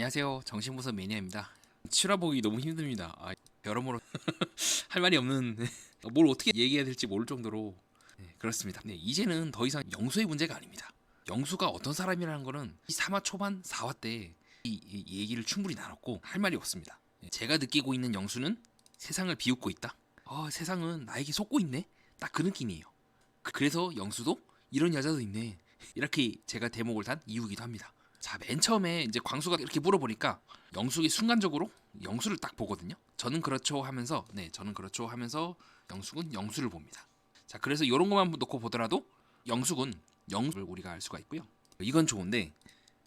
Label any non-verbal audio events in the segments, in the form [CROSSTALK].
안녕하세요. 정신분석 매니아입니다. 치라보기 너무 힘듭니다. 아, 여러모로 [LAUGHS] 할 말이 없는 [LAUGHS] 뭘 어떻게 얘기해야 될지 모를 정도로 네, 그렇습니다. 네, 이제는 더 이상 영수의 문제가 아닙니다. 영수가 어떤 사람이라는 거는 이 3화 초반 4화 때 이, 이 얘기를 충분히 나눴고 할 말이 없습니다. 네, 제가 느끼고 있는 영수는 세상을 비웃고 있다. 어, 세상은 나에게 속고 있네. 딱 그 느낌이에요. 그- 그래서 영수도 이런 여자도 있네. 이렇게 제가 대목을 단 이유기도 합니다. 자, 맨 처음에 이제 광수가 이렇게 물어보니까 영숙이 순간적으로 영수를 딱 보거든요. 저는 그렇죠 하면서 네, 저는 그렇죠 하면서 영숙은 영수를 봅니다. 자, 그래서 이런 것만 놓고 보더라도 영숙은 영수를 우리가 알 수가 있고요. 이건 좋은데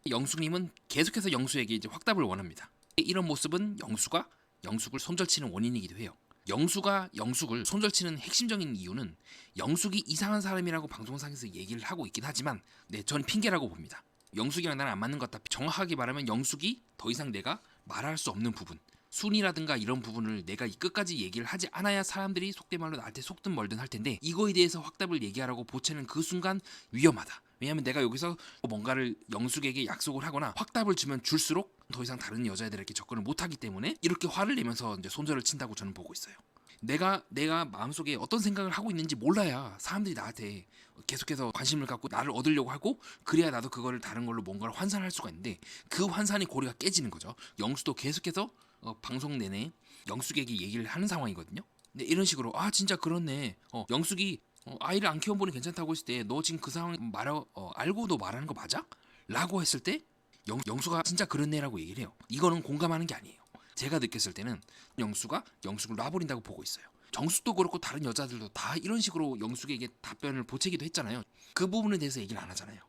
영숙님은 계속해서 영수에게 이제 확답을 원합니다. 이런 모습은 영수가 영숙을 손절치는 원인이기도 해요. 영수가 영숙을 손절치는 핵심적인 이유는 영숙이 이상한 사람이라고 방송상에서 얘기를 하고 있긴 하지만 네, 저는 핑계라고 봅니다. 영숙이랑 나랑 안 맞는 것 같다. 정확하게 말하면 영숙이 더 이상 내가 말할 수 없는 부분, 순이라든가 이런 부분을 내가 끝까지 얘기를 하지 않아야 사람들이 속된 말로 나한테 속든 멀든 할 텐데 이거에 대해서 확답을 얘기하라고 보채는 그 순간 위험하다. 왜냐하면 내가 여기서 뭔가를 영숙에게 약속을 하거나 확답을 주면 줄수록 더 이상 다른 여자애들에게 접근을 못하기 때문에 이렇게 화를 내면서 이제 손절을 친다고 저는 보고 있어요. 내가 내가 마음속에 어떤 생각을 하고 있는지 몰라야 사람들이 나한테 계속해서 관심을 갖고 나를 얻으려고 하고 그래야 나도 그거를 다른 걸로 뭔가를 환산할 수가 있는데 그 환산이 고리가 깨지는 거죠. 영수도 계속해서 어, 방송 내내 영숙에게 얘기를 하는 상황이거든요. 근데 이런 식으로 아 진짜 그렇네. 어, 영숙이 어, 아이를 안 키워보니 괜찮다고 했을 때 너 지금 그 상황 말 어, 알고 너 말하는 거 맞아? 라고 했을 때 영, 영수가 진짜 그렇네라고 얘기를 해요. 이거는 공감하는 게 아니에요. 제가 느꼈을 때는 영수가 영숙을 놔버린다고 보고 있어요. 정숙도 그렇고 다른 여자들도 다 이런 식으로 영숙에게 답변을 보채기도 했잖아요. 그 부분에 대해서 얘기를 안 하잖아요.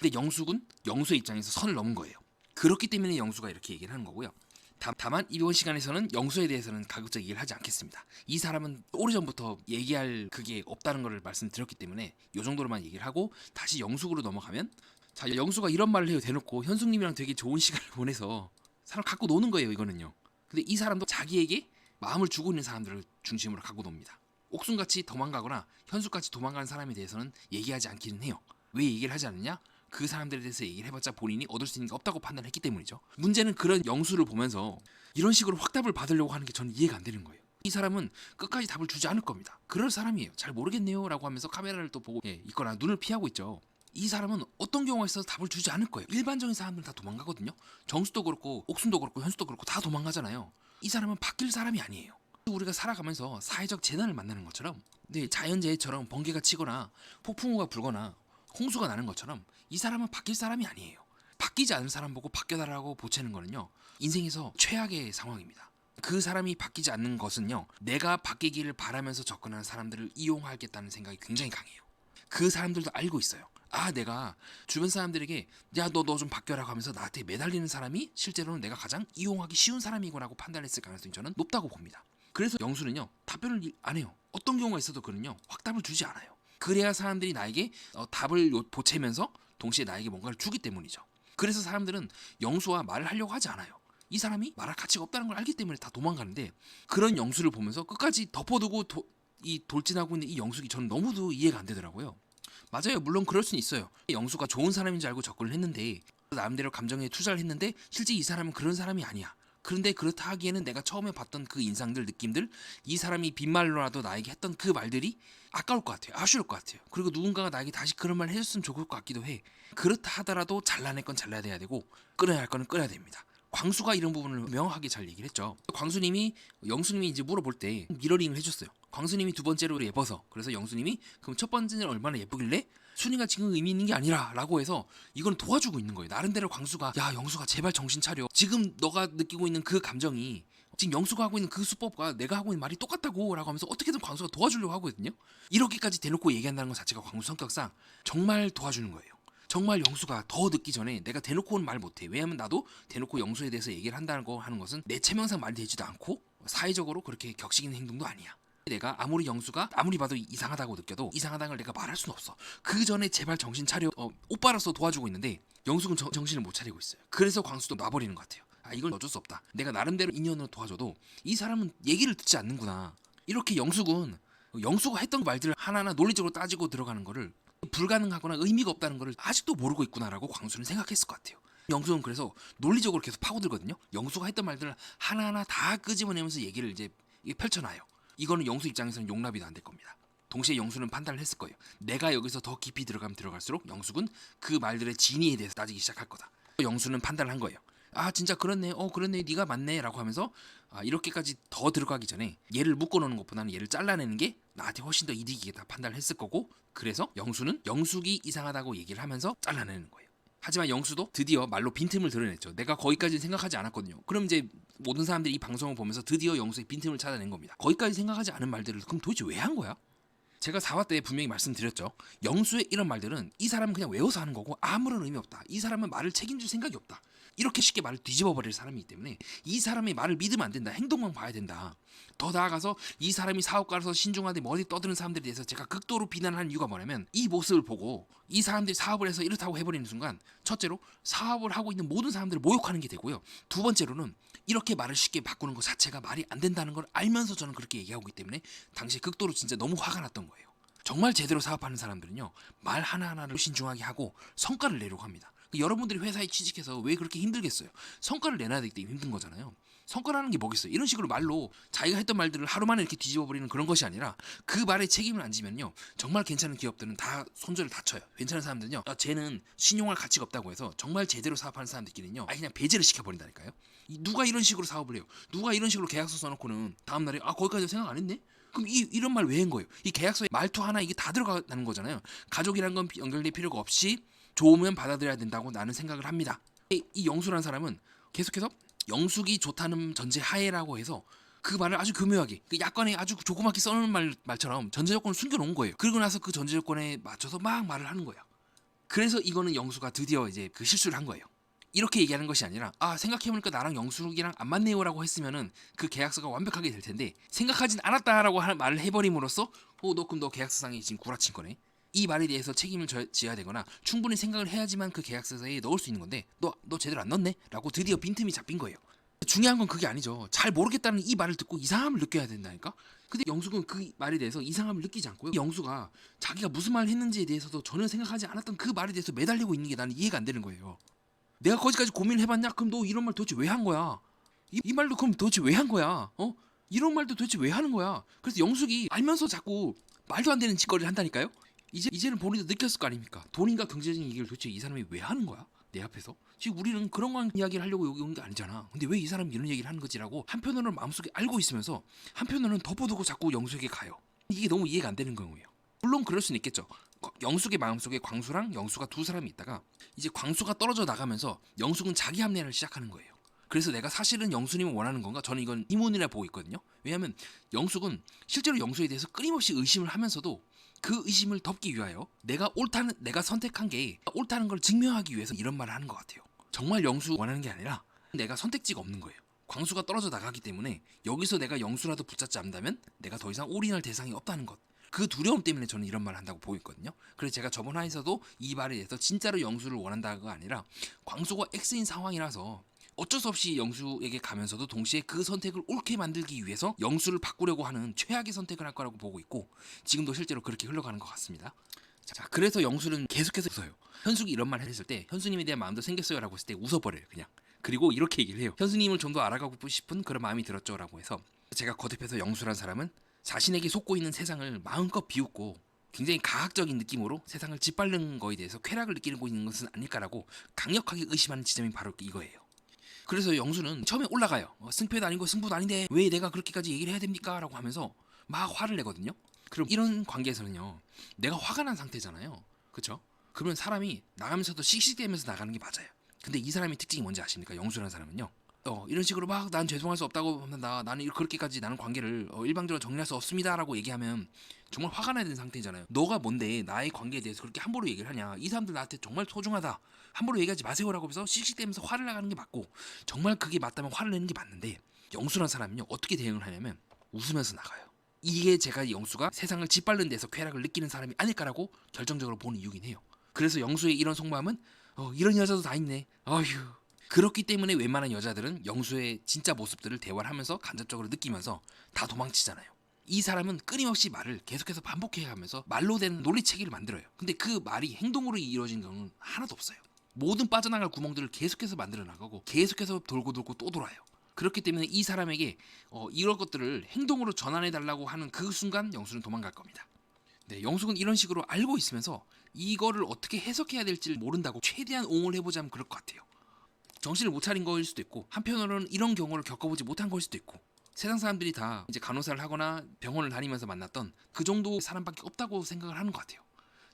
근데 영숙은 영수의 입장에서 선을 넘은 거예요. 그렇기 때문에 영수가 이렇게 얘기를 하는 거고요. 다, 다만 이번 시간에서는 영수에 대해서는 가급적 얘기를 하지 않겠습니다. 이 사람은 오래전부터 얘기할 그게 없다는 것을 말씀드렸기 때문에 이 정도로만 얘기를 하고 다시 영숙으로 넘어가면 자 영수가 이런 말을 해요 대놓고 현숙님이랑 되게 좋은 시간을 보내서 사람 갖고 노는 거예요 이거는요. 근데 이 사람도 자기에게 마음을 주고 있는 사람들을 중심으로 갖고 놉니다. 옥순같이 도망가거나 현숙같이 도망가는 사람에 대해서는 얘기하지 않기는 해요. 왜 얘기를 하지 않느냐? 그 사람들에 대해서 얘기를 해봤자 본인이 얻을 수 있는 게 없다고 판단했기 때문이죠. 문제는 그런 영수를 보면서 이런 식으로 확답을 받으려고 하는 게 저는 이해가 안 되는 거예요. 이 사람은 끝까지 답을 주지 않을 겁니다. 그럴 사람이에요. 잘 모르겠네요라고 하면서 카메라를 또 보고 예, 있거나 눈을 피하고 있죠. 이 사람은 어떤 경우가 있어서 답을 주지 않을 거예요. 일반적인 사람들은 다 도망가거든요. 정수도 그렇고 옥순도 그렇고 현수도 그렇고 다 도망가잖아요. 이 사람은 바뀔 사람이 아니에요. 우리가 살아가면서 사회적 재난을 만나는 것처럼 네, 자연재해처럼 번개가 치거나 폭풍우가 불거나 홍수가 나는 것처럼 이 사람은 바뀔 사람이 아니에요. 바뀌지 않은 사람 보고 바뀌어달라고 보채는 거는요. 인생에서 최악의 상황입니다. 그 사람이 바뀌지 않는 것은요. 내가 바뀌기를 바라면서 접근하는 사람들을 이용하겠다는 생각이 굉장히 강해요. 그 사람들도 알고 있어요. 아, 내가 주변 사람들에게 야, 너 너 좀 바뀌어라고 하면서 나한테 매달리는 사람이 실제로는 내가 가장 이용하기 쉬운 사람이구나라고 판단했을 가능성이 저는 높다고 봅니다. 그래서 영수는요, 답변을 안 해요. 어떤 경우가 있어도 그는요, 확답을 주지 않아요. 그래야 사람들이 나에게 어, 답을 요- 보채면서 동시에 나에게 뭔가를 주기 때문이죠. 그래서 사람들은 영수와 말을 하려고 하지 않아요. 이 사람이 말할 가치가 없다는 걸 알기 때문에 다 도망가는데 그런 영수를 보면서 끝까지 덮어두고 도- 이 돌진하고 있는 이 영숙이 저는 너무도 이해가 안 되더라고요. 맞아요. 물론 그럴 수는 있어요. 영수가 좋은 사람인 줄 알고 접근을 했는데 나름대로 감정에 투자를 했는데 실제 이 사람은 그런 사람이 아니야. 그런데 그렇다 하기에는 내가 처음에 봤던 그 인상들, 느낌들, 이 사람이 빈말로라도 나에게 했던 그 말들이 아까울 것 같아요. 아쉬울 것 같아요. 그리고 누군가가 나에게 다시 그런 말 해줬으면 좋을 것 같기도 해. 그렇다 하더라도 잘라낼 건 잘라야 돼야 되고 끊어야 할 거는 끊어야 됩니다. 광수가 이런 부분을 명확하게 잘 얘기를 했죠. 광수님이 영수님이 이제 물어볼 때 미러링을 해줬어요. 광수님이 두 번째로 예뻐서 그래서 영수님이 그럼 첫 번째는 얼마나 예쁘길래 순이가 지금 의미 있는 게 아니라라고 해서 이건 도와주고 있는 거예요. 나름대로 광수가 야 영수가 제발 정신 차려. 지금 너가 느끼고 있는 그 감정이 지금 영수가 하고 있는 그 수법과 내가 하고 있는 말이 똑같다고라고 하면서 어떻게든 광수가 도와주려고 하거든요. 이렇게까지 대놓고 얘기한다는 것 자체가 광수 성격상 정말 도와주는 거예요. 정말 영수가 더 늦기 전에 내가 대놓고는 말 못해. 왜냐면 나도 대놓고 영수에 대해서 얘기를 한다는 거 하는 것은 내 체면상 말이 되지도 않고 사회적으로 그렇게 격식 있는 행동도 아니야. 내가 아무리 영수가 아무리 봐도 이상하다고 느껴도 이상하다는 걸 내가 말할 수는 없어. 그 전에 제발 정신 차려. 어, 오빠로서 도와주고 있는데 영숙은 정, 정신을 못 차리고 있어요. 그래서 광수도 놔버리는 것 같아요. 아 이건 어쩔 수 없다. 내가 나름대로 인연으로 도와줘도 이 사람은 얘기를 듣지 않는구나. 이렇게 영숙은 영수가 했던 말들을 하나하나 논리적으로 따지고 들어가는 거를 불가능하거나 의미가 없다는 거를 아직도 모르고 있구나라고 광수는 생각했을 것 같아요. 영수는 그래서 논리적으로 계속 파고들거든요. 영수가 했던 말들을 하나하나 다 끄집어내면서 얘기를 이제 펼쳐놔요. 이거는 영수 입장에서는 용납이 안 될 겁니다. 동시에 영수는 판단을 했을 거예요. 내가 여기서 더 깊이 들어가면 들어갈수록 영수군 그 말들의 진위에 대해서 따지기 시작할 거다. 영수는 판단을 한 거예요. 아 진짜 그렇네, 어 그렇네, 네가 맞네 라고 하면서 아, 이렇게까지 더 들어가기 전에 얘를 묶어놓는 것보다는 얘를 잘라내는 게 나한테 훨씬 더 이득이겠다 판단을 했을 거고 그래서 영수는 영숙이 이상하다고 얘기를 하면서 잘라내는 거예요. 하지만 영수도 드디어 말로 빈틈을 드러냈죠. 내가 거기까지 생각하지 않았거든요. 그럼 이제 모든 사람들이 이 방송을 보면서 드디어 영수의 빈틈을 찾아낸 겁니다. 거기까지 생각하지 않은 말들을 그럼 도대체 왜 한 거야? 제가 4화 때 분명히 말씀드렸죠. 영수의 이런 말들은 이 사람은 그냥 외워서 하는 거고 아무런 의미 없다. 이 사람은 말을 책임질 생각이 없다. 이렇게 쉽게 말을 뒤집어 버릴 사람이기 때문에 이 사람의 말을 믿으면 안 된다. 행동만 봐야 된다. 더 나아가서 이 사람이 사업가로서 신중하게 머리 떠드는 사람들에 대해서 제가 극도로 비난하는 이유가 뭐냐면 이 모습을 보고 이 사람들이 사업을 해서 이렇다고 해버리는 순간 첫째로 사업을 하고 있는 모든 사람들을 모욕하는 게 되고요. 두 번째로는 이렇게 말을 쉽게 바꾸는 것 자체가 말이 안 된다는 걸 알면서 저는 그렇게 얘기하고 있기 때문에 당시 극도로 진짜 너무 화가 났던 거예요. 정말 제대로 사업하는 사람들은요 말 하나하나를 신중하게 하고 성과를 내려고 합니다. 그 여러분들이 회사에 취직해서 왜 그렇게 힘들겠어요? 성과를 내놔야 되기 때문에 힘든 거잖아요. 성과라는 게 뭐겠어요? 이런 식으로 말로 자기가 했던 말들을 하루 만에 이렇게 뒤집어 버리는 그런 것이 아니라 그 말에 책임을 안 지면요 정말 괜찮은 기업들은 다 손절을 다쳐요. 괜찮은 사람들은요 아, 쟤는 신용할 가치가 없다고 해서 정말 제대로 사업하는 사람들끼리는요 아 그냥 배제를 시켜버린다니까요. 이- 누가 이런 식으로 사업을 해요? 누가 이런 식으로 계약서 써놓고는 다음 날에 아 거기까지 생각 안 했네? 그럼 이 이런 말 왜 한 거예요? 이 계약서에 말투 하나 이게 다 들어가는 거잖아요. 가족이란 건 연결될 필요가 없이 좋으면 받아들여야 된다고 나는 생각을 합니다. 이, 이 영수라는 사람은 계속해서 영숙이 좋다는 전제 하에라고 해서 그 말을 아주 교묘하게 그 약관에 아주 조그맣게 써놓은 말, 말처럼 전제 조건을 숨겨놓은 거예요. 그리고 나서 그 전제 조건에 맞춰서 막 말을 하는 거야. 그래서 이거는 영수가 드디어 이제 그 실수를 한 거예요. 이렇게 얘기하는 것이 아니라 아 생각해보니까 나랑 영숙이랑 안 맞네요라고 했으면은 그 계약서가 완벽하게 될 텐데 생각하진 않았다라고 말을 해버림으로써 어너 그럼 너 계약서상에 지금 구라친 거네 이 말에 대해서 책임을 져- 져야 되거나 충분히 생각을 해야지만 그 계약서에 넣을 수 있는 건데 너 너 제대로 안 넣네 라고 드디어 빈틈이 잡힌 거예요 중요한 건 그게 아니죠 잘 모르겠다는 이 말을 듣고 이상함을 느껴야 된다니까 근데 영숙은 그 말에 대해서 이상함을 느끼지 않고요 영수가 자기가 무슨 말을 했는지에 대해서도 전혀 생각하지 않았던 그 말에 대해서 매달리고 있는 게 나는 이해가 안 되는 거예요 내가 거기까지 고민을 해봤냐? 그럼 너 이런 말 도대체 왜 한 거야? 이, 이 말도 그럼 도대체 왜 한 거야? 어? 이런 말도 도대체 왜 하는 거야? 그래서 영숙이 알면서 자꾸 말도 안 되는 짓거리를 한다니까요? 이제 이제는 본인도 느꼈을 거 아닙니까? 돈인가 경제적인 얘기를 도대체 이 사람이 왜 하는 거야? 내 앞에서 지금 우리는 그런 거 이야기를 하려고 여기 온 게 아니잖아. 근데 왜 이 사람이 이런 얘기를 하는 거지라고 한편으로는 마음속에 알고 있으면서 한편으로는 덮어두고 자꾸 영숙에게 가요. 이게 너무 이해가 안 되는 거예요. 물론 그럴 수는 있겠죠. 거- 영숙의 마음속에 광수랑 영수가 두 사람이 있다가 이제 광수가 떨어져 나가면서 영숙은 자기 합리화를 시작하는 거예요. 그래서 내가 사실은 영수님을 원하는 건가? 저는 이건 이문이라 보고 있거든요. 왜냐하면 영숙은 실제로 영수에 대해서 끊임없이 의심을 하면서도 그 의심을 덮기 위하여 내가 옳다는 내가 선택한 게 옳다는 걸 증명하기 위해서 이런 말을 하는 것 같아요. 정말 영수 원하는 게 아니라 내가 선택지가 없는 거예요. 광수가 떨어져 나가기 때문에 여기서 내가 영수라도 붙잡지 않는다면 내가 더 이상 올인할 대상이 없다는 것. 그 두려움 때문에 저는 이런 말을 한다고 보였거든요. 그래서 제가 저번 화에서도 이 말에 대해서 진짜로 영수를 원한다가 아니라 광수가 X인 상황이라서 어쩔 수 없이 영수에게 가면서도 동시에 그 선택을 옳게 만들기 위해서 영수를 바꾸려고 하는 최악의 선택을 할 거라고 보고 있고 지금도 실제로 그렇게 흘러가는 것 같습니다. 자, 그래서 영수는 계속해서 웃어요. 현숙이 이런 말 했을 때 현수님에 대한 마음도 생겼어요라고 했을 때 웃어버려요, 그냥. 그리고 이렇게 얘기를 해요. 현수님을 좀 더 알아가고 싶은 그런 마음이 들었죠라고 해서 제가 거듭해서 영수란 사람은 자신에게 속고 있는 세상을 마음껏 비웃고 굉장히 가학적인 느낌으로 세상을 짓밟는 거에 대해서 쾌락을 느끼고 있는 것은 아닐까라고 강력하게 의심하는 지점이 바로 이거예요. 그래서 영수는 처음에 올라가요. 어, 승패도 아니고 승부도 아닌데 왜 내가 그렇게까지 얘기를 해야 됩니까? 라고 하면서 막 화를 내거든요. 그럼 이런 관계에서는요. 내가 화가 난 상태잖아요. 그쵸? 그러면 사람이 나가면서도 씩씩대면서 나가는 게 맞아요. 근데 이 사람의 특징이 뭔지 아십니까? 영수라는 사람은요. 어, 이런 식으로 막 난 죄송할 수 없다고 한다. 나는 이- 그렇게까지 나는 관계를 어, 일방적으로 정리할 수 없습니다라고 얘기하면 정말 화가 나야 되는 상태잖아요. 너가 뭔데 나의 관계에 대해서 그렇게 함부로 얘기를 하냐? 이 사람들 나한테 정말 소중하다. 함부로 얘기하지 마세요라고 해서 씩씩대면서 화를 나가는 게 맞고 정말 그게 맞다면 화를 내는 게 맞는데 영수라는 사람은요 어떻게 대응을 하냐면 웃으면서 나가요. 이게 제가 이 영수가 세상을 짓밟는 데서 쾌락을 느끼는 사람이 아닐까라고 결정적으로 보는 이유긴 해요. 그래서 영수의 이런 속마음은 어, 이런 여자도 다 있네. 어휴. 그렇기 때문에 웬만한 여자들은 영수의 진짜 모습들을 대화를 하면서 간접적으로 느끼면서 다 도망치잖아요. 이 사람은 끊임없이 말을 계속해서 반복해 가면서 말로 된 논리체계를 만들어요. 근데 그 말이 행동으로 이루어진 경우는 하나도 없어요. 모든 빠져나갈 구멍들을 계속해서 만들어 나가고 계속해서 돌고 돌고 또 돌아요. 그렇기 때문에 이 사람에게 어, 이런 것들을 행동으로 전환해 달라고 하는 그 순간 영수는 도망갈 겁니다. 네, 영숙은 이런 식으로 알고 있으면서 이거를 어떻게 해석해야 될지 모른다고 최대한 옹을 해보자면 그럴 것 같아요. 정신을 못 차린 거일 수도 있고 한편으로는 이런 경우를 겪어보지 못한 거일 수도 있고 세상 사람들이 다 이제 간호사를 하거나 병원을 다니면서 만났던 그 정도 사람밖에 없다고 생각을 하는 것 같아요.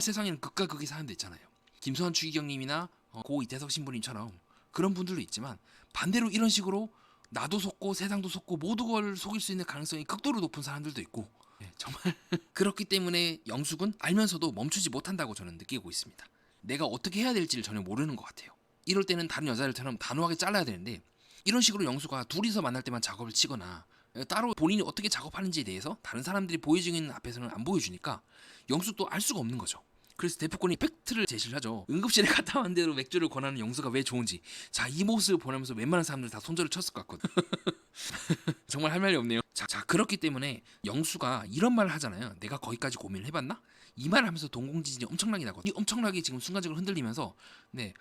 세상에는 극과 극의 사람도 있잖아요. 김소환 추기경님이나 어, 고 이태석 신부님처럼 그런 분들도 있지만 반대로 이런 식으로 나도 속고 세상도 속고 모두 걸 속일 수 있는 가능성이 극도로 높은 사람들도 있고 예, 정말 [LAUGHS] 그렇기 때문에 영숙은 알면서도 멈추지 못한다고 저는 느끼고 있습니다. 내가 어떻게 해야 될지를 전혀 모르는 것 같아요. 이럴 때는 다른 여자들처럼 단호하게 잘라야 되는데 이런 식으로 영수가 둘이서 만날 때만 작업을 치거나 따로 본인이 어떻게 작업하는지에 대해서 다른 사람들이 보여주고 있는 앞에서는 안 보여주니까 영수도 알 수가 없는 거죠. 그래서 대표권이 팩트를 제시를 하죠. 응급실에 [LAUGHS] 갔다 왔는 대로 맥주를 권하는 영수가 왜 좋은지. 자, 이 모습을 보면서 웬만한 사람들 다 손절을 쳤을 것 같거든. [LAUGHS] 정말 할 말이 없네요. 자, 자, 그렇기 때문에 영수가 이런 말을 하잖아요. 내가 거기까지 고민을 해봤나? 이 말을 하면서 동공지진이 엄청나게 나거든요. 이 엄청나게 지금 순간적으로 흔들리면서 네,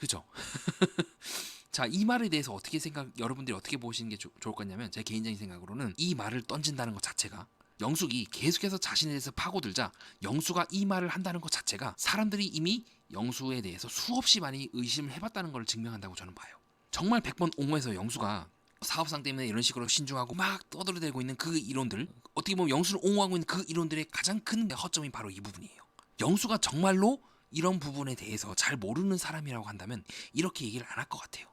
그죠. [LAUGHS] 자, 이 말에 대해서 어떻게 생각, 여러분들이 어떻게 보시는 게 조- 좋을 것 같냐면, 제 개인적인 생각으로는 이 말을 던진다는 것 자체가 영숙이 계속해서 자신에 대해서 파고들자 영수가 이 말을 한다는 것 자체가 사람들이 이미 영수에 대해서 수없이 많이 의심을 해봤다는 걸 증명한다고 저는 봐요. 정말 100번 옹호해서 영수가 사업상 때문에 이런 식으로 신중하고 막 떠들어대고 있는 그 이론들 어떻게 보면 영수를 옹호하고 있는 그 이론들의 가장 큰 허점이 바로 이 부분이에요. 영수가 정말로 이런 부분에 대해서 잘 모르는 사람이라고 한다면 이렇게 얘기를 안 할 것 같아요.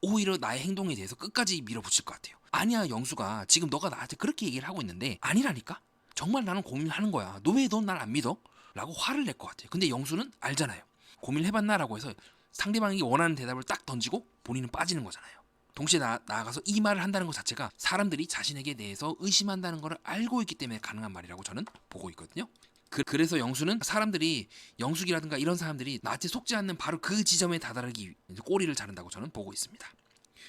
오히려 나의 행동에 대해서 끝까지 밀어붙일 것 같아요. 아니야 영수가 지금 너가 나한테 그렇게 얘기를 하고 있는데 아니라니까? 정말 나는 고민하는 거야. 너 왜 넌 날 안 믿어? 라고 화를 낼 것 같아요. 근데 영수는 알잖아요. 고민을 해봤나라고 해서 상대방이 원하는 대답을 딱 던지고 본인은 빠지는 거잖아요. 동시에 나, 나아가서 이 말을 한다는 것 자체가 사람들이 자신에게 대해서 의심한다는 것을 알고 있기 때문에 가능한 말이라고 저는 보고 있거든요. 그, 그래서 영수는 사람들이 영숙이라든가 이런 사람들이 나한테 속지 않는 바로 그 지점에 다다르기 꼬리를 자른다고 저는 보고 있습니다.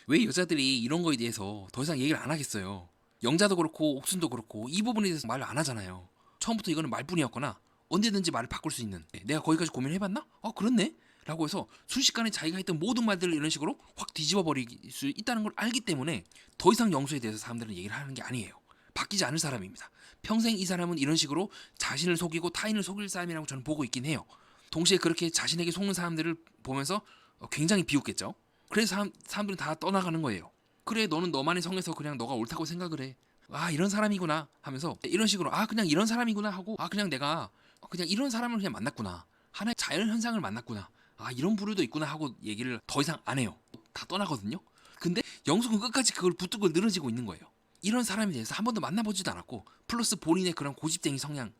왜 여자들이 이런 거에 대해서 더 이상 얘기를 안 하겠어요? 영자도 그렇고 옥순도 그렇고 이 부분에 대해서 말을 안 하잖아요. 처음부터 이거는 말뿐이었거나 언제든지 말을 바꿀 수 있는 네, 내가 거기까지 고민해봤나? 어 그렇네? 라고 해서 순식간에 자기가 했던 모든 말들을 이런 식으로 확 뒤집어 버릴 수 있다는 걸 알기 때문에 더 이상 영수에 대해서 사람들은 얘기를 하는 게 아니에요. 바뀌지 않을 사람입니다. 평생 이 사람은 이런 식으로 자신을 속이고 타인을 속일 사람이라고 저는 보고 있긴 해요. 동시에 그렇게 자신에게 속는 사람들을 보면서 어, 굉장히 비웃겠죠. 그래서 사람, 사람들은 다 떠나가는 거예요. 그래 너는 너만의 성에서 그냥 너가 옳다고 생각을 해. 아 이런 사람이구나 하면서 이런 식으로 아 그냥 이런 사람이구나 하고 아 그냥 내가 그냥 이런 사람을 그냥 만났구나 하나의 자연 현상을 만났구나 아 이런 부류도 있구나 하고 얘기를 더 이상 안 해요. 다 떠나거든요. 근데 영숙은 끝까지 그걸 붙들고 늘어지고 있는 거예요. 이런 사람에 대해서 한 번도 만나보지도 않았고 플러스 본인의 그런 고집쟁이 성향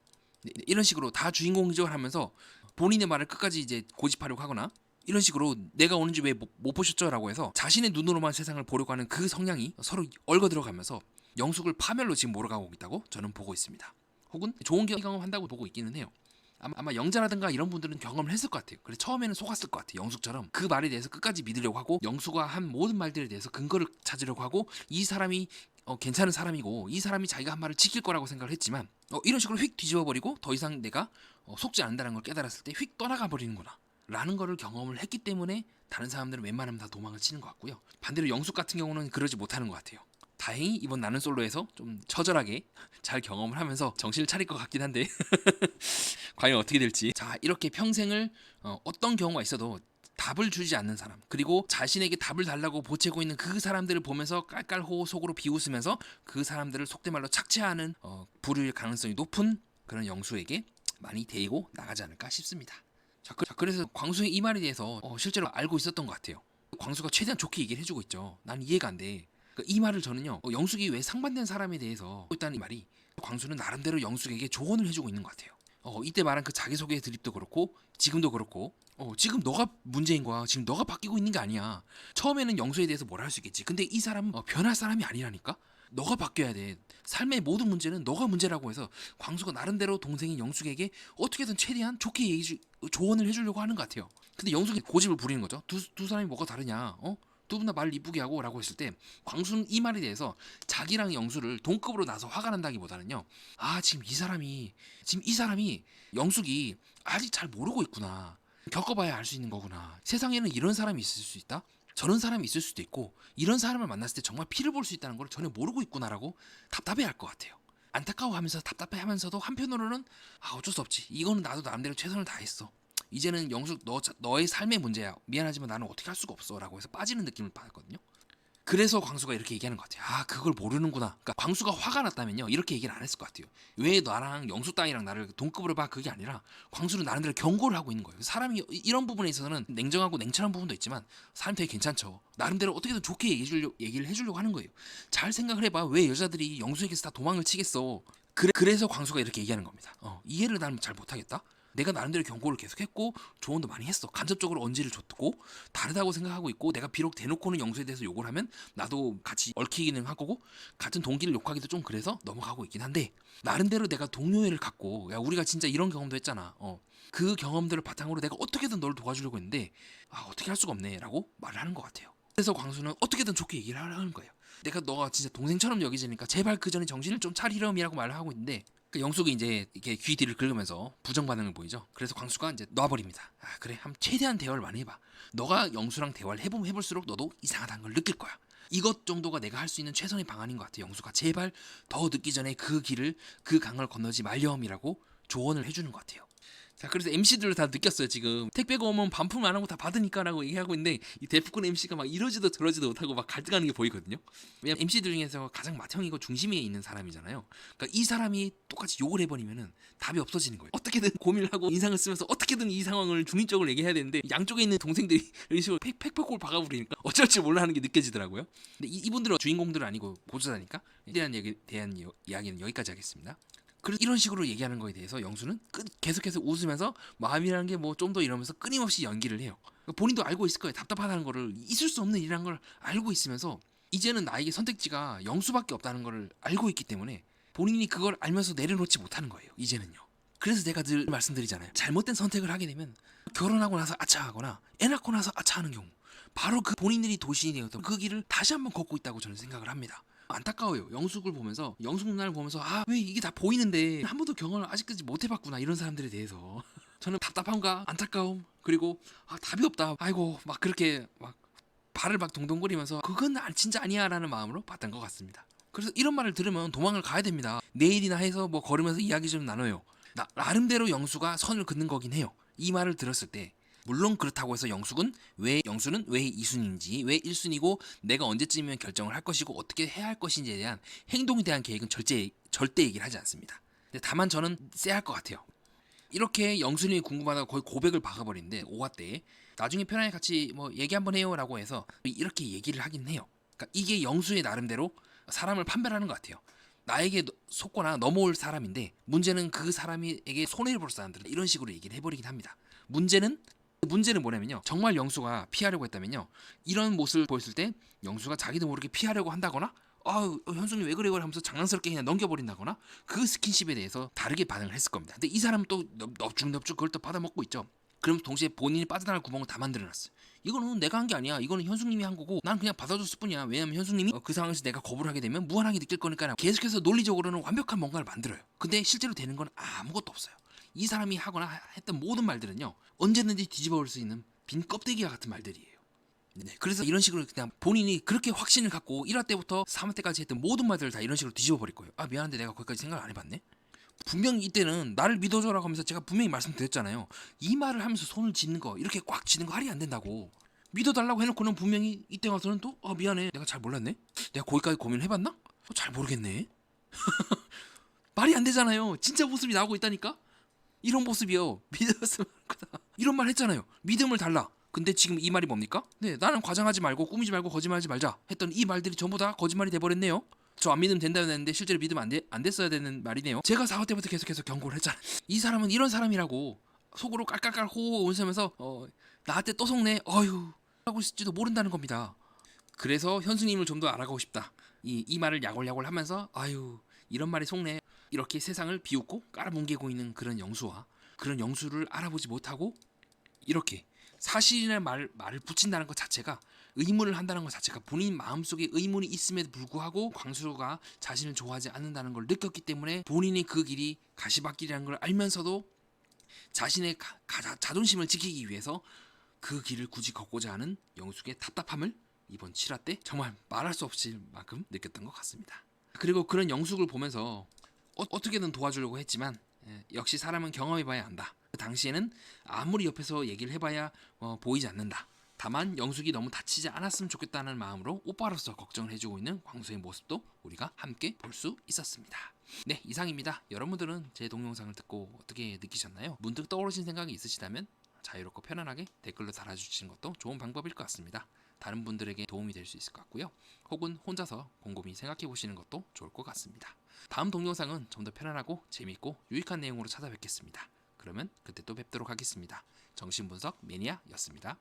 네, 이런 식으로 다 주인공적을 하면서 본인의 말을 끝까지 이제 고집하려고 하거나 이런 식으로 내가 오는 지 왜 못 보셨죠라고 해서 자신의 눈으로만 세상을 보려고 하는 그 성향이 서로 얽어 들어가면서 영숙을 파멸로 지금 몰아가고 있다고 저는 보고 있습니다. 혹은 좋은 경험 한다고 보고 있기는 해요. 아마, 아마 영자라든가 이런 분들은 경험을 했을 것 같아요. 그래 처음에는 속았을 것 같아요. 영숙처럼 그 말에 대해서 끝까지 믿으려고 하고 영수가 한 모든 말들에 대해서 근거를 찾으려고 하고 이 사람이 어, 괜찮은 사람이고 이 사람이 자기가 한 말을 지킬 거라고 생각을 했지만 어, 이런 식으로 휙 뒤집어 버리고 더 이상 내가 어, 속지 않는다는 걸 깨달았을 때 휙 떠나가 버리는구나. 라는 거를 경험을 했기 때문에 다른 사람들은 웬만하면 다 도망을 치는 것 같고요. 반대로 영숙 같은 경우는 그러지 못하는 것 같아요. 다행히 이번 나는 솔로에서 좀 처절하게 [LAUGHS] 잘 경험을 하면서 정신을 차릴 것 같긴 한데 [LAUGHS] 과연 어떻게 될지 자 이렇게 평생을 어, 어떤 경우가 있어도 답을 주지 않는 사람 그리고 자신에게 답을 달라고 보채고 있는 그 사람들을 보면서 깔깔호 속으로 비웃으면서 그 사람들을 속된 말로 착취하는 어, 부류일 가능성이 높은 그런 영수에게 많이 데이고 나가지 않을까 싶습니다. 자, 그, 래서 광수의 이 말에 대해서 어, 실제로 알고 있었던 것 같아요. 광수가 최대한 좋게 얘기를 해주고 있죠. 난 이해가 안 돼. 그이 말을 저는요 어, 영숙이 왜 상반된 사람에 대해서 하고 있다는 이 말이 광수는 나름대로 영숙에게 조언을 해주고 있는 것 같아요. 어, 이때 말한 그 자기소개 드립도 그렇고 지금도 그렇고 어, 지금 너가 문제인 거야. 지금 너가 바뀌고 있는 게 아니야. 처음에는 영수에 대해서 뭐라 할 수 있겠지. 근데 이 사람은 어, 변할 사람이 아니라니까. 너가 바뀌어야 돼. 삶의 모든 문제는 너가 문제라고 해서 광수가 나름대로 동생인 영숙에게 어떻게든 최대한 좋게 얘기 주, 조언을 해주려고 하는 것 같아요. 근데 영숙이 고집을 부리는 거죠. 두, 두 사람이 뭐가 다르냐? 어? 두 분 다 말을 이쁘게 하고 라고 했을 때 광수는 이 말에 대해서 자기랑 영수를 동급으로 나서 화가 난다기보다는요 아 지금 이 사람이 지금 이 사람이 영숙이 아직 잘 모르고 있구나 겪어봐야 알 수 있는 거구나. 세상에는 이런 사람이 있을 수 있다. 저런 사람이 있을 수도 있고 이런 사람을 만났을 때 정말 피를 볼 수 있다는 걸 전혀 모르고 있구나라고 답답해할 것 같아요. 안타까워하면서 답답해하면서도 한편으로는 아 어쩔 수 없지. 이거는 나도 나름대로 최선을 다했어. 이제는 영숙 너 자- 너의 삶의 문제야. 미안하지만 나는 어떻게 할 수가 없어라고 해서 빠지는 느낌을 받았거든요. 그래서 광수가 이렇게 얘기하는 것 같아요. 아 그걸 모르는구나. 그러니까 광수가 화가 났다면요 이렇게 얘기를 안 했을 것 같아요. 왜 나랑 영수 땅이랑 나를 동급으로 봐 그게 아니라 광수는 나름대로 경고를 하고 있는 거예요. 사람이 이- 이런 부분에 있어서는 냉정하고 냉철한 부분도 있지만 사람 되게 괜찮죠. 나름대로 어떻게든 좋게 얘기해 주려, 얘기를 해주려고 하는 거예요. 잘 생각을 해봐. 왜 여자들이 영수에게서 다 도망을 치겠어. 그래, 그래서 광수가 이렇게 얘기하는 겁니다. 어, 이해를 나는 잘 못하겠다. 내가 나름대로 경고를 계속했고 조언도 많이 했어. 간접적으로 언지를 줬고 다르다고 생각하고 있고 내가 비록 대놓고는 영수에 대해서 욕을 하면 나도 같이 얽히기는 하고 같은 동기를 욕하기도 좀 그래서 넘어가고 있긴 한데 나름대로 내가 동료애를 갖고 야 우리가 진짜 이런 경험도 했잖아. 어. 그 경험들을 바탕으로 내가 어떻게든 널 도와주려고 했는데 아 어떻게 할 수가 없네라고 말을 하는 것 같아요. 그래서 광수는 어떻게든 좋게 얘기를 하라는 거예요. 내가 너가 진짜 동생처럼 여기지니까 제발 그 전에 정신을 좀 차리렴이라고 말을 하고 있는데 그 영숙이 이제 이렇게 귀 뒤를 긁으면서 부정 반응을 보이죠. 그래서 광수가 이제 놔버립니다. 아 그래, 한 최대한 대화를 많이 해봐. 너가 영수랑 대화를 해보면 해볼수록 너도 이상하다는 걸 느낄 거야. 이것 정도가 내가 할 수 있는 최선의 방안인 것 같아. 영수가 제발 더 늦기 전에 그 길을 그 강을 건너지 말렴이라고 조언을 해주는 것 같아요. 자 그래서 MC들을 다 느꼈어요 지금. 택배가 오면 반품 안 하고 다 받으니까라고 얘기하고 있는데 이 대포꾼 MC가 막 이러지도 저러지도 못하고 막 갈등하는 게 보이거든요. 왜냐면 MC들 중에서 가장 맏형이고 중심에 있는 사람이잖아요. 그러니까 이 사람이 똑같이 욕을 해버리면은 답이 없어지는 거예요. 어떻게든 고민을 하고 인상을 쓰면서 어떻게든 이 상황을 중립적으로 얘기해야 되는데 양쪽에 있는 동생들이 [LAUGHS] 이런 식으로 팩, 팩폭을 박아버리니까 어쩔 줄 몰라 하는 게 느껴지더라고요. 근데 이, 이분들은 주인공들은 아니고 보조자니까? 에 대한 얘기, 대한 여- 이야기는 여기까지 하겠습니다 그래서 이런 식으로 얘기하는 거에 대해서 영수는 끝- 계속해서 웃으면서 마음이라는 게 뭐 좀 더 이러면서 끊임없이 연기를 해요. 그러니까 본인도 알고 있을 거예요. 답답하다는 거를 있을 수 없는 일이라는 걸 알고 있으면서 이제는 나에게 선택지가 영수밖에 없다는 거를 알고 있기 때문에 본인이 그걸 알면서 내려놓지 못하는 거예요. 이제는요. 그래서 내가 늘 말씀드리잖아요. 잘못된 선택을 하게 되면 결혼하고 나서 아차하거나 애 낳고 나서 아차하는 경우 바로 그 본인들이 도시인이 되었던 그 길을 다시 한번 걷고 있다고 저는 생각을 합니다. 안타까워요. 영숙을 보면서 영숙 누나를 보면서 아 왜 이게 다 보이는데 한 번도 경험을 아직까지 못 해봤구나 이런 사람들에 대해서 [LAUGHS] 저는 답답함과 안타까움 그리고 아 답이 없다. 아이고 막 그렇게 막 발을 막 동동거리면서 그건 아- 진짜 아니야라는 마음으로 봤던 것 같습니다. 그래서 이런 말을 들으면 도망을 가야 됩니다. 내일이나 해서 뭐 걸으면서 이야기 좀 나눠요. 나, 나름대로 영수가 선을 긋는 거긴 해요. 이 말을 들었을 때 물론 그렇다고 해서 영숙은 왜 영수는 왜 이순인지 왜 1순위고 내가 언제쯤이면 결정을 할 것이고 어떻게 해야 할 것인지에 대한 행동에 대한 계획은 절대 절대 얘기를 하지 않습니다. 근데 다만 저는 쎄할 것 같아요. 이렇게 영순이 궁금하다고 거의 고백을 박아버리는데 5화 때 나중에 편하게 같이 뭐 얘기 한번 해요라고 해서 이렇게 얘기를 하긴 해요. 그러니까 이게 영수의 나름대로 사람을 판별하는 것 같아요. 나에게 너- 속거나 넘어올 사람인데 문제는 그 사람에게 손해를 볼 사람들 이런 식으로 얘기를 해버리긴 합니다. 문제는 문제는 뭐냐면요. 정말 영수가 피하려고 했다면요. 이런 모습을 보였을 때 영수가 자기도 모르게 피하려고 한다거나 아 현숙님 왜 그래 그래 하면서 장난스럽게 그냥 넘겨버린다거나 그 스킨십에 대해서 다르게 반응을 했을 겁니다. 근데 이 사람은 또 넙- 넙죽넙죽 그걸 또 받아먹고 있죠. 그럼 동시에 본인이 빠져나갈 구멍을 다 만들어놨어요. 이거는 내가 한 게 아니야. 이거는 현숙님이 한 거고 난 그냥 받아줬을 뿐이야. 왜냐면 현숙님이 어, 그 상황에서 내가 거부를 하게 되면 무한하게 느낄 거니까 계속해서 논리적으로는 완벽한 뭔가를 만들어요. 근데 실제로 되는 건 아무것도 없어요. 이 사람이 하거나 하- 했던 모든 말들은요 언제든지 뒤집어 올 수 있는 빈 껍데기와 같은 말들이에요. 네, 그래서 이런 식으로 그냥 본인이 그렇게 확신을 갖고 1화 때부터 3화 때까지 했던 모든 말들을 다 이런 식으로 뒤집어 버릴 거예요. 아 미안한데 내가 거기까지 생각을 안 해봤네. 분명히 이때는 나를 믿어줘라고 하면서 제가 분명히 말씀드렸잖아요. 이 말을 하면서 손을 쥐는 거 이렇게 꽉 쥐는 거 할이 안 된다고. 믿어달라고 해놓고는 분명히 이때 와서는 또 아 미안해 내가 잘 몰랐네. 내가 거기까지 고민을 해봤나? 어, 잘 모르겠네. [LAUGHS] 말이 안 되잖아요. 진짜 모습이 나오고 있다니까. 이런 모습이요. [LAUGHS] 믿었으면 하구나. 이런 말 했잖아요. 믿음을 달라. 근데 지금 이 말이 뭡니까? 네, 나는 과장하지 말고 꾸미지 말고 거짓말하지 말자 했던 이 말들이 전부 다 거짓말이 돼버렸네요. 저 안 믿으면 된다고 했는데 실제로 믿으면 안, 돼, 안 됐어야 되는 말이네요. 제가 4화 때부터 계속해서 경고를 했잖아요. 이 사람은 이런 사람이라고 속으로 깔깔깔 호호 웃으면서 어, 나한테 또 속네. 어휴 하고 있을지도 모른다는 겁니다. 그래서 현수님을 좀 더 알아가고 싶다. 이, 이 말을 야골야골 하면서 아유 이런 말이 속네. 이렇게 세상을 비웃고 깔아뭉개고 있는 그런 영수와 그런 영수를 알아보지 못하고 이렇게 사실이라는 말, 말을 붙인다는 것 자체가 의문을 한다는 것 자체가 본인 마음속에 의문이 있음에도 불구하고 광수가 자신을 좋아하지 않는다는 걸 느꼈기 때문에 본인이 그 길이 가시밭길이라는 걸 알면서도 자신의 가, 가- 자존심을 지키기 위해서 그 길을 굳이 걷고자 하는 영숙의 답답함을 이번 7화 때 정말 말할 수 없을 만큼 느꼈던 것 같습니다. 그리고 그런 영숙을 보면서 어, 어떻게든 도와주려고 했지만 예, 역시 사람은 경험해봐야 안다. 그 당시에는 아무리 옆에서 얘기를 해봐야 어, 보이지 않는다. 다만 영숙이 너무 다치지 않았으면 좋겠다는 마음으로 오빠로서 걱정을 해주고 있는 광수의 모습도 우리가 함께 볼 수 있었습니다. 네 이상입니다. 여러분들은 제 동영상을 듣고 어떻게 느끼셨나요? 문득 떠오르신 생각이 있으시다면 자유롭고 편안하게 댓글로 달아주시는 것도 좋은 방법일 것 같습니다. 다른 분들에게 도움이 될 수 있을 것 같고요. 혹은 혼자서 곰곰이 생각해 보시는 것도 좋을 것 같습니다. 다음 동영상은 좀 더 편안하고 재밌고 유익한 내용으로 찾아뵙겠습니다. 그러면 그때 또 뵙도록 하겠습니다. 정신분석 매니아였습니다.